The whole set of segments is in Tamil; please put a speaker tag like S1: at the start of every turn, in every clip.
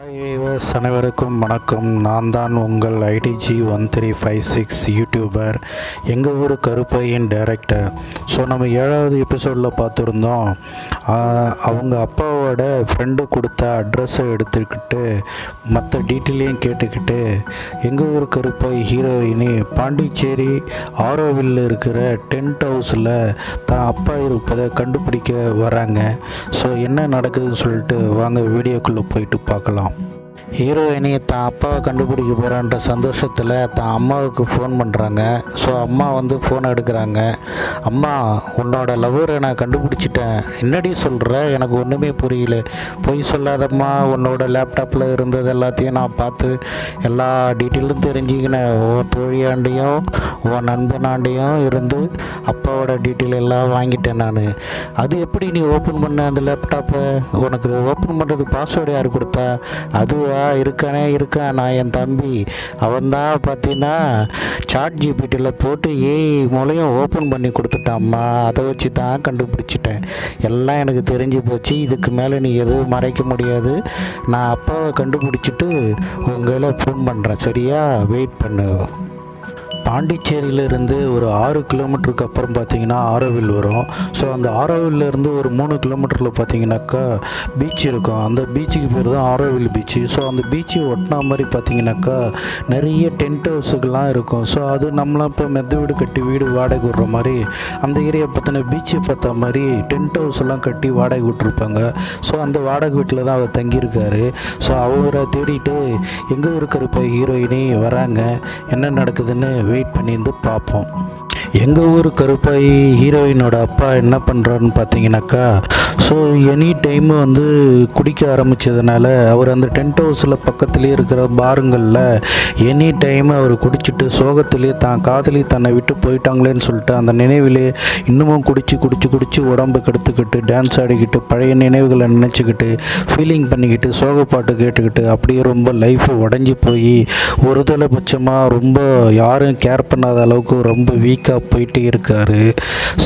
S1: Hi. வியூவர்ஸ் அனைவருக்கும் வணக்கம். நான் தான் உங்கள் IDG one three five six YouTuber எங்கள் ஊர் கருப்பையின் டைரக்டர் ஸோ நம்ம ஏழாவது எபிசோடில் பார்த்துருந்தோம். அவங்க அப்பாவோட ஃப்ரெண்டு கொடுத்த அட்ரஸை எடுத்துக்கிட்டு மற்ற டீட்டெயிலையும் கேட்டுக்கிட்டு எங்கள் ஊர் கருப்பை ஹீரோயினி பாண்டிச்சேரி ஆரோவில் இருக்கிற டென்ட் ஹவுஸில் தான் அப்பா இருப்பதை கண்டுபிடிக்க வராங்க. ஸோ என்ன நடக்குதுன்னு சொல்லிட்டு வாங்க வீடியோக்குள்ளே போயிட்டு பார்க்கலாம். ஹீரோயினி தான் அப்பாவை கண்டுபிடிக்க போகிறான்ற சந்தோஷத்தில் தான் அம்மாவுக்கு ஃபோன் பண்ணுறாங்க ஸோ அம்மா வந்து ஃபோன் எடுக்கிறாங்க. அம்மா உன்னோட லவ்வரை நான் கண்டுபிடிச்சிட்டேன். என்னடி சொல்கிற எனக்கு ஒன்றுமே புரியல. பொய் சொல்லாதம்மா. உன்னோட லேப்டாப்பில் இருந்தது எல்லாத்தையும் நான் பார்த்து எல்லா டீட்டெயிலும் தெரிஞ்சுக்கினேன். ஒவ்வொரு தோழியாண்டையும் உன் நண்பனாண்டையும் இருந்து அப்பாவோட டீட்டெயில் எல்லாம் வாங்கிட்டேன் நான். அது எப்படி நீ ஓப்பன் பண்ண அந்த லேப்டாப்பை உனக்கு ஓப்பன் பண்ணுறதுக்கு பாஸ்வேர்டு யார் கொடுத்தா? அதுவா? இருக்கானே இருக்கான். நான் என் தம்பி. அவன்தான் பார்த்தீங்கன்னா சாட் ஜிபிடியில் போட்டு ஏய் மூலையும் ஓப்பன் பண்ணி கொடுத்துட்டாம்மா அதை வச்சு தான் கண்டுபிடிச்சிட்டேன். எல்லாம் எனக்கு தெரிஞ்சு போச்சு. இதுக்கு மேலே நீ எதுவும் மறைக்க முடியாது. நான் அப்பாவை கண்டுபிடிச்சிட்டு உங்களை ஃபோன் பண்ணுறேன் சரியா? வெயிட் பண்ணு. பாண்டிச்சேரியிலேருந்து ஒரு ஆறு கிலோமீட்டருக்கு அப்புறம் பார்த்தீங்கன்னா ஆரோவில் வரும். ஸோ அந்த ஆரோவில்லேருந்து ஒரு மூணு கிலோமீட்டரில் பார்த்தீங்கன்னாக்கா பீச் இருக்கும். அந்த பீச்சுக்கு பேர் தான் ஆரோவில் பீச்சு ஸோ அந்த பீச்சை ஒட்டினா மாதிரி பார்த்தீங்கன்னாக்கா நிறைய டென்ட் ஹவுஸுக்கெல்லாம் இருக்கும். ஸோ அது நம்மளாம் இப்போ மெத்த வீடு கட்டி வீடு வாடகை விடுற மாதிரி அந்த ஏரியா பார்த்தினா பீச்சை பார்த்த மாதிரி டென்ட் ஹவுஸ் எல்லாம் கட்டி வாடகை விட்டுருப்பாங்க. ஸோ அந்த வாடகை வீட்டில் தான் அவர் தங்கியிருக்காரு. ஸோ அவரை தேடிட்டு எங்கே இருக்கிற இப்போ ஹீரோயினி வராங்க. என்ன நடக்குதுன்னு வெயிட் பண்ணியிருந்து பார்ப்போம். எங்கள் ஊர் கருப்பாய் ஹீரோயினோட அப்பா என்ன பண்ணுறாருன்னு பார்த்தீங்கன்னாக்கா ஸோ எனி டைம் வந்து குடிக்க ஆரம்பித்ததுனால அவர் அந்த டென்ட் ஹவுஸில் பக்கத்துலேயே இருக்கிற பாருங்களில் எனி டைம் அவர் குடிச்சிட்டு சோகத்திலே தான் காதலி தன்னை விட்டு போயிட்டாங்களேன்னு சொல்லிட்டு அந்த நினைவிலே இன்னமும் குடிச்சு குடிச்சு குடிச்சு உடம்பு கெடுத்துக்கிட்டு டான்ஸ் ஆடிக்கிட்டு பழைய நினைவுகளை நினச்சிக்கிட்டு ஃபீலிங் பண்ணிக்கிட்டு சோக பாட்டு கேட்டுக்கிட்டு அப்படியே ரொம்ப லைஃப் உடஞ்சி போய் ஒரு தலைபட்சமாக ரொம்ப யாரும் கேர் பண்ணாத அளவுக்கு ரொம்ப வீக்காக போயிட்டே இருக்காரு.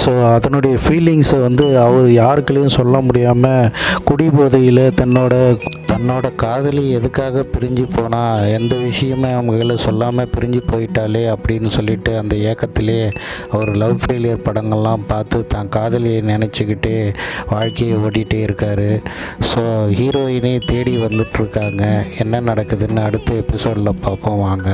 S1: ஸோ அதனுடைய ஃபீலிங்ஸை வந்து அவர் யாருக்குள்ளேயும் சொல்ல சொல்ல முடியாமல் குடிபோதையில் தன்னோட தன்னோட காதலி எதுக்காக பிரிஞ்சு போனா எந்த விஷயமே அவங்கள சொல்லாமல் பிரிஞ்சு போயிட்டாலே அப்படின்னு சொல்லிட்டு அந்த ஏக்கத்திலே அவர் லவ் ஃபெயிலியர் படங்கள்லாம் பார்த்து தான் காதலியை நினச்சிக்கிட்டே வாழ்க்கையை ஓட்டிகிட்டே இருக்காரு. ஸோ ஹீரோயினை தேடி வந்துட்டுருக்காங்க என்ன நடக்குதுன்னு அடுத்த எபிசோடில் பார்ப்போம். வாங்க.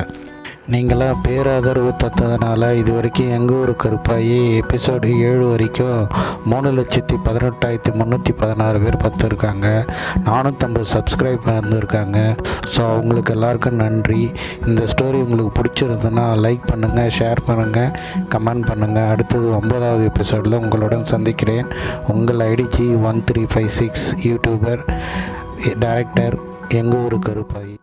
S1: நீங்களாம் பேராதரவு தத்ததுனால இது வரைக்கும் எங்கள் ஊர் கருப்பாயி எபிசோடு ஏழு வரைக்கும் மூணு லட்சத்தி பதினெட்டாயிரத்தி முந்நூற்றி பதினாறு பேர் பார்த்துருக்காங்க நானூற்றம்பது சப்ஸ்கிரைப் வந்திருக்காங்க ஸோ அவங்களுக்கு எல்லாருக்கும் நன்றி. இந்த ஸ்டோரி உங்களுக்கு பிடிச்சிருந்ததுன்னா லைக் பண்ணுங்கள் ஷேர் பண்ணுங்கள் கமெண்ட் பண்ணுங்கள் அடுத்தது ஒன்பதாவது எபிசோடில் உங்களுடன் சந்திக்கிறேன். உங்கள் IDG one three five six YouTuber director எங்கள் ஊர் கருப்பாயி.